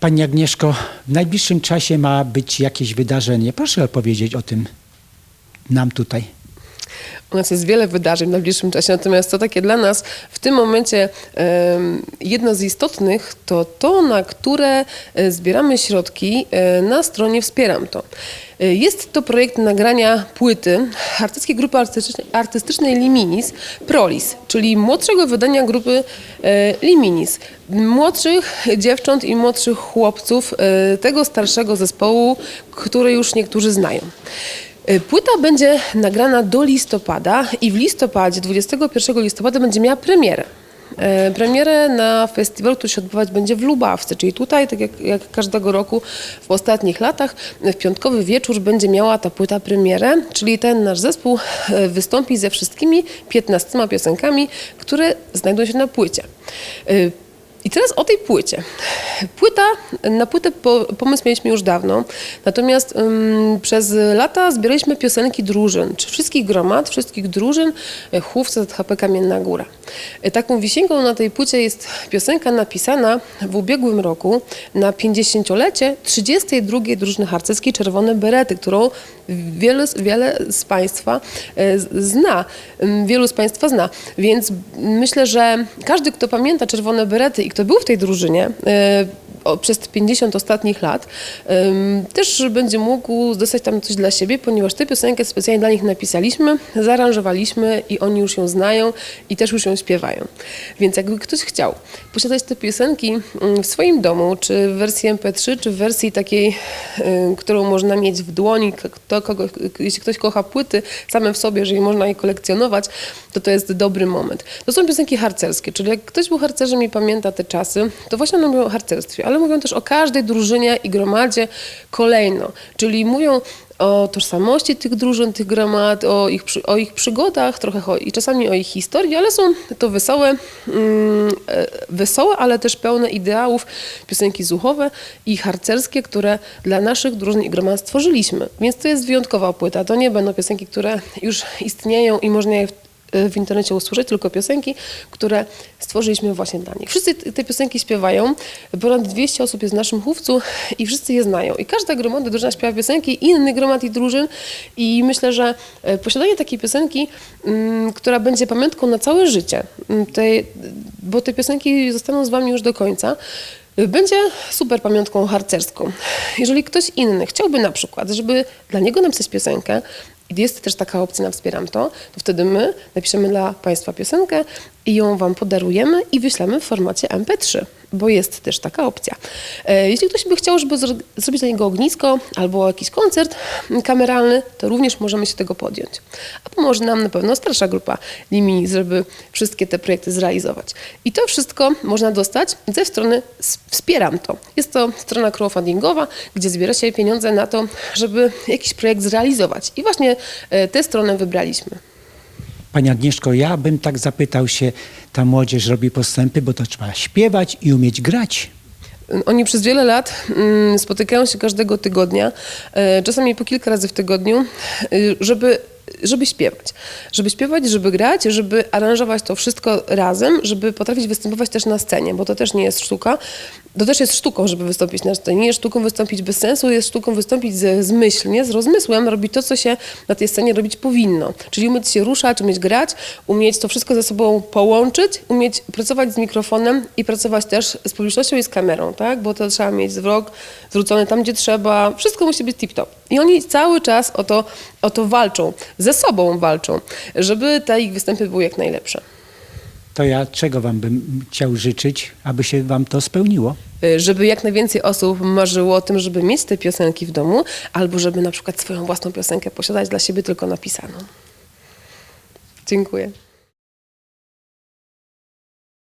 Pani Agnieszko, w najbliższym czasie ma być jakieś wydarzenie. Proszę opowiedzieć o tym nam tutaj. U nas jest wiele wydarzeń w najbliższym czasie, natomiast to takie dla nas w tym momencie jedno z istotnych to to, na które e, zbieramy środki e, na stronie Wspieram To. E, Jest to projekt nagrania płyty artystycznej grupy artystycznej, artystycznej Liminis Prolis, czyli młodszego wydania grupy Liminis. Młodszych dziewcząt i młodszych chłopców tego starszego zespołu, który już niektórzy znają. Y, Płyta będzie nagrana do listopada i w listopadzie, 21 listopada będzie miała premierę. E, Premierę na festiwalu, który się odbywać będzie w Lubawce, czyli tutaj, tak jak, jak każdego roku w ostatnich latach, w piątkowy wieczór będzie miała ta płyta premierę, czyli ten nasz zespół e, wystąpi ze wszystkimi 15 piosenkami, które znajdują się na płycie. E, i teraz o tej płycie. Płyta, na płytę po, pomysł mieliśmy już dawno, natomiast przez lata zbieraliśmy piosenki drużyn, czy wszystkich gromad, wszystkich drużyn e, Chówce ZHP Kamienna Góra. E, Taką wisienką na tej płycie jest piosenka napisana w ubiegłym roku na 50-lecie 32. drużyny harcerskiej Czerwone Berety, którą wiele, wiele z Państwa e, zna, wielu z Państwa zna, więc myślę, że każdy, kto pamięta Czerwone Berety i kto był w tej drużynie e, przez 50 ostatnich lat, też będzie mógł dostać tam coś dla siebie, ponieważ tę piosenkę specjalnie dla nich napisaliśmy, zaaranżowaliśmy i oni już ją znają i też już ją śpiewają. Więc jakby ktoś chciał posiadać te piosenki w swoim domu, czy w wersji MP3, czy w wersji takiej, którą można mieć w dłoni, kto, kogo, jeśli ktoś kocha płyty same w sobie, jeżeli można je kolekcjonować, to to jest dobry moment. To są piosenki harcerskie, czyli jak ktoś był harcerzem i pamięta te czasy, to właśnie one mówią o harcerstwie, ale mówią też o każdej drużynie i gromadzie kolejno, czyli mówią o tożsamości tych drużyn, tych gromad, o ich, o ich przygodach, trochę o, i czasami o ich historii, ale są to wesołe, mm, e, wesołe, ale też pełne ideałów piosenki zuchowe i harcerskie, które dla naszych drużyn i gromad stworzyliśmy. Więc to jest wyjątkowa płyta. To nie będą piosenki, które już istnieją i można je w internecie usłyszeć, tylko piosenki, które stworzyliśmy właśnie dla nich. Wszyscy te piosenki śpiewają, ponad 200 osób jest w naszym chówcu i wszyscy je znają. I każda gromada drużyna śpiewa piosenki innych gromad i drużyn i myślę, że e, posiadanie takiej piosenki, mm, która będzie pamiątką na całe życie, mm, bo te piosenki zostaną z Wami już do końca, y, będzie super pamiątką harcerską. Jeżeli ktoś inny chciałby na przykład, żeby dla niego napisać piosenkę, jest też taka opcja na Wspieram To, to wtedy my napiszemy dla Państwa piosenkę i ją Wam podarujemy i wyślemy w formacie MP3, bo jest też taka opcja. E, Jeśli ktoś by chciał, żeby zro- zrobić dla niego ognisko albo jakiś koncert kameralny, to również możemy się tego podjąć. A pomoże nam na pewno starsza grupa Limi, żeby wszystkie te projekty zrealizować. I to wszystko można dostać ze strony Wspieram To. Jest to strona crowdfundingowa, gdzie zbiera się pieniądze na to, żeby jakiś projekt zrealizować. I właśnie e, tę stronę wybraliśmy. Pani Agnieszko, ja bym tak zapytał się, ta młodzież robi postępy, bo to trzeba śpiewać i umieć grać. Oni przez wiele lat mm, spotykają się każdego tygodnia, e, czasami po kilka razy w tygodniu, y, żeby, żeby śpiewać. Żeby śpiewać, żeby grać, żeby aranżować to wszystko razem, żeby potrafić występować też na scenie, bo to też nie jest sztuka. To też jest sztuką, żeby wystąpić na scenie. Nie jest sztuką wystąpić bez sensu, jest sztuką wystąpić ze zmyślnie, z rozmysłem, robić to, co się na tej scenie robić powinno. Czyli umieć się ruszać, umieć grać, umieć to wszystko ze sobą połączyć, umieć pracować z mikrofonem i pracować też z publicznością i z kamerą, tak? Bo to trzeba mieć wzrok zwrócony tam, gdzie trzeba. Wszystko musi być tip-top. I oni cały czas o to, o to walczą, ze sobą walczą, żeby te ich występy były jak najlepsze. To ja czego wam bym chciał życzyć, aby się wam to spełniło? Y, żeby jak najwięcej osób marzyło o tym, żeby mieć te piosenki w domu, albo żeby na przykład swoją własną piosenkę posiadać dla siebie tylko napisaną. Dziękuję.